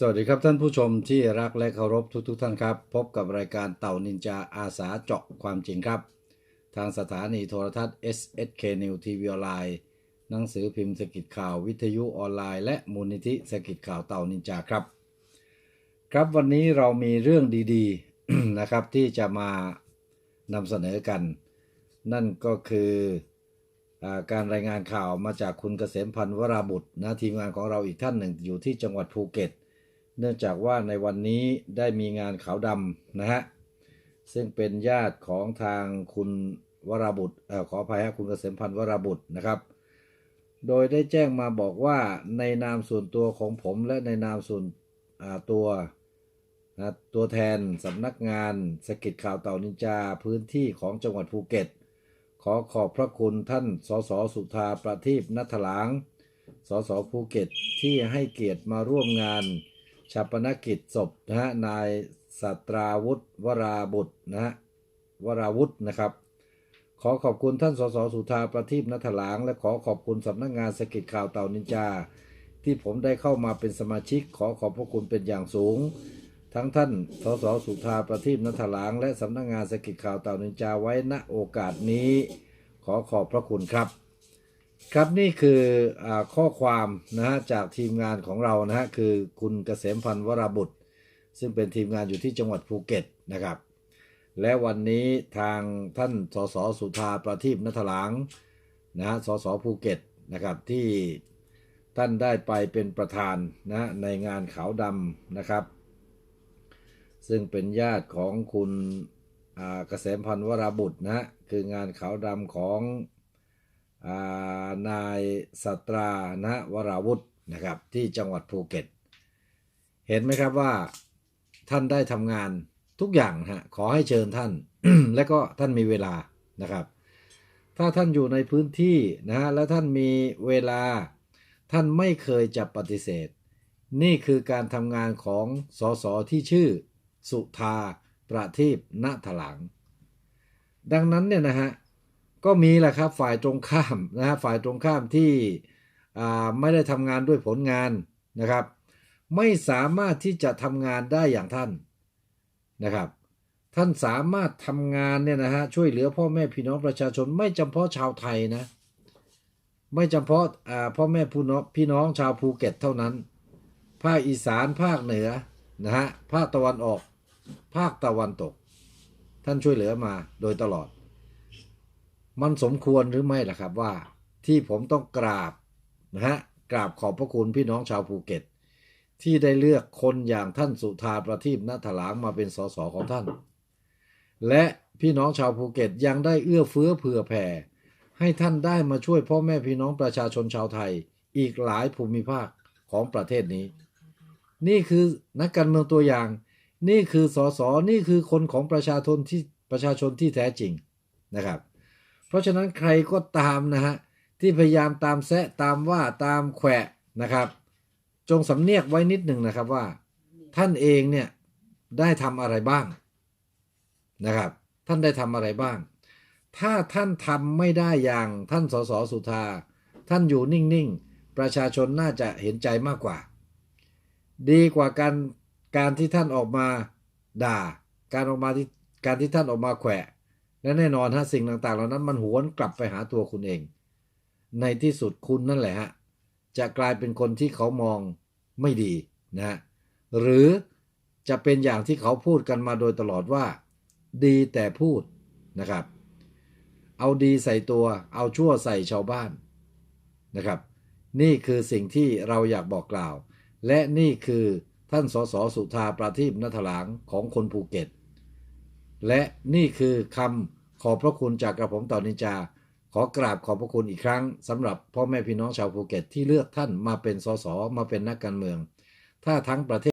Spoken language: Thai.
สวัสดีครับท่านผู้ชมที่รักและเคารพทุกๆทท่านครับ พบกับรายการเต่านินจาอาสาเจาะความจริงครับ ทางสถานีโทรทัศน์ SSK New TV ออนไลน์หนังสือพิมพ์สกิดข่าววิทยุออนไลน์ และมูลนิธิสกิดข่าวเต่านินจาครับ ครับวันนี้เรามีเรื่องดีๆนะครับที่จะมานำเสนอกัน นั่นก็คืออการรายงานข่าวมาจากคุณเกษมพันธ์วราบุตรนะทีมงานของเราอีกท่านหนึ่งอยู่ที่จังหวัดภูเก็ต เนื่องจากว่าในวันนี้ได้มีงานขาวดำนะฮะ ซึ่งเป็นญาติของทางคุณวราบุตรเอ่อขออภัยฮะคุณเกษมพันธ์วราบุตรนะครับ โดยได้แจ้งมาบอกว่าในนามส่วนตัวของผมและในนามส่วนตัวนะตัวแทนสำนักงานสกิดข่าวเต่านินจาพื้นที่ของจังหวัดภูเก็ต ขอขอบพระคุณท่านสสสุธาประทีปนัทหลางสสภูเก็ตที่ให้เกียรติมาร่วมงาน ชาปนกิจศพนะฮะนายสัตราวุฒิวราบุตรนะฮะวราวุฒินะครับ ขอขอบคุณท่านสสสุธาประทีปนัทหลาง และขอขอบคุณสำนักงานสกิดข่าวเต่านินจา ที่ผมได้เข้ามาเป็นสมาชิก ขอขอบพระคุณเป็นอย่างสูง ทั้งท่านสสสุธาประทีปนัทหลาง และสำนักงานสกิดข่าวเต่านินจาไว้ณโอกาสนี้ ขอขอบพระคุณครับ ครับนี่คืออข้อความนะฮะจากทีมงานของเรานะฮะคือคุณเกษมพันธ์วราบุตร ซึ่งเป็นทีมงานอยู่ที่จังหวัดภูเก็ตนะครับ และวันนี้ทางท่านสสสุธาประทีปนัทหลางนะฮะสสภูเก็ตนะครับที่ท่านได้ไปเป็นประธานนะในงานขาวดำนะครับ ซึ่งเป็นญาติของคุณเกษมพันธ์วราบุตรนะฮะคืองานขาวดำของ นายสัตรานะวราวุธนะครับที่จังหวัดภูเก็ต เห็นไหมครับว่าท่านได้ทำงานทุกอย่างฮะขอให้เชิญท่าน และก็ท่านมีเวลานะครับ ถ้าท่านอยู่ในพื้นที่นะฮะและท่านมีเวลา ท่านไม่เคยจะปฏิเสธ นี่คือการทำงานของสสที่ชื่อ สุธาประทีปณถลางดังนั้นเนี่ยนะฮะ ก็มีแหละครับฝ่ายตรงข้ามนะฮะฝ่ายตรงข้ามที่ไม่ได้ทำงานด้วยผลงานนะครับ ไม่สามารถที่จะทำงานได้อย่างท่านนะครับ ท่านสามารถทำงานเนี่ยนะฮะช่วยเหลือพ่อแม่พี่น้องประชาชน ไม่จำเพาะชาวไทยนะไม่จำเพาะพ่อแม่พี่น้องพี่น้องชาวภูเก็ตเท่านั้น ภาคอีสานภาคเหนือนะฮะภาคตะวันออก ภาคตะวันตก ท่านช่วยเหลือมาโดยตลอด มันสมควรหรือไม่ล่ะครับว่า ที่ผมต้องกราบนะฮะกราบขอบพระคุณพี่น้องชาวภูเก็ต ที่ได้เลือกคนอย่างท่านสุธาประทีปณถลางมาเป็นสสของท่าน และพี่น้องชาวภูเก็ตยังได้เอื้อเฟื้อเผื่อแผ่ ให้ท่านได้มาช่วยพ่อแม่พี่น้องประชาชนชาวไทย อีกหลายภูมิภาคของประเทศนี้ นี่คือนักการเมืองตัวอย่าง นี่คือสสนี่คือคนของประชาชนที่ประชาชนที่แท้จริงนะครับ เพราะฉะนั้นใครก็ตามนะฮะที่พยายามตามแซะตามว่าตามแขวะนะครับ จงสำเนียกไว้นิดหนึ่งนะครับว่า ท่านเองเนี่ยได้ทำอะไรบ้างนะครับ ท่านได้ทำอะไรบ้าง ถ้าท่านทำไม่ได้อย่างท่านสสสุธา ท่านอยู่นิ่งๆ ประชาชนน่าจะเห็นใจมากกว่า ดีกว่าการการที่ท่านออกมาด่า การออกมาที่การที่ท่านออกมาแขวะ และแน่นอนฮะสิ่งต่างๆ เหล่านั้นมันหวนกลับไปหาตัวคุณเอง ในที่สุดคุณนั่นแหละฮะจะกลายเป็นคนที่เขามองไม่ดีนะหรือจะเป็นอย่างที่เขาพูดกันมาโดยตลอดว่า ดีแต่พูดนะครับ เอาดีใส่ตัว เอาชั่วใส่ชาวบ้านนะครับ นี่คือสิ่งที่เราอยากบอกกล่าว และนี่คือท่านสสสุธาประทีปนัทหลางของคนภูเก็ต และนี่คือคำ ขอบพระคุณจากกระผมต่อนินจา ขอกราบขอบพระคุณอีกครั้งสำหรับพ่อแม่พี่น้องชาวภูเก็ตที่เลือกท่านมาเป็นสสมาเป็นนักการเมือง ถ้าทั้งประเทศ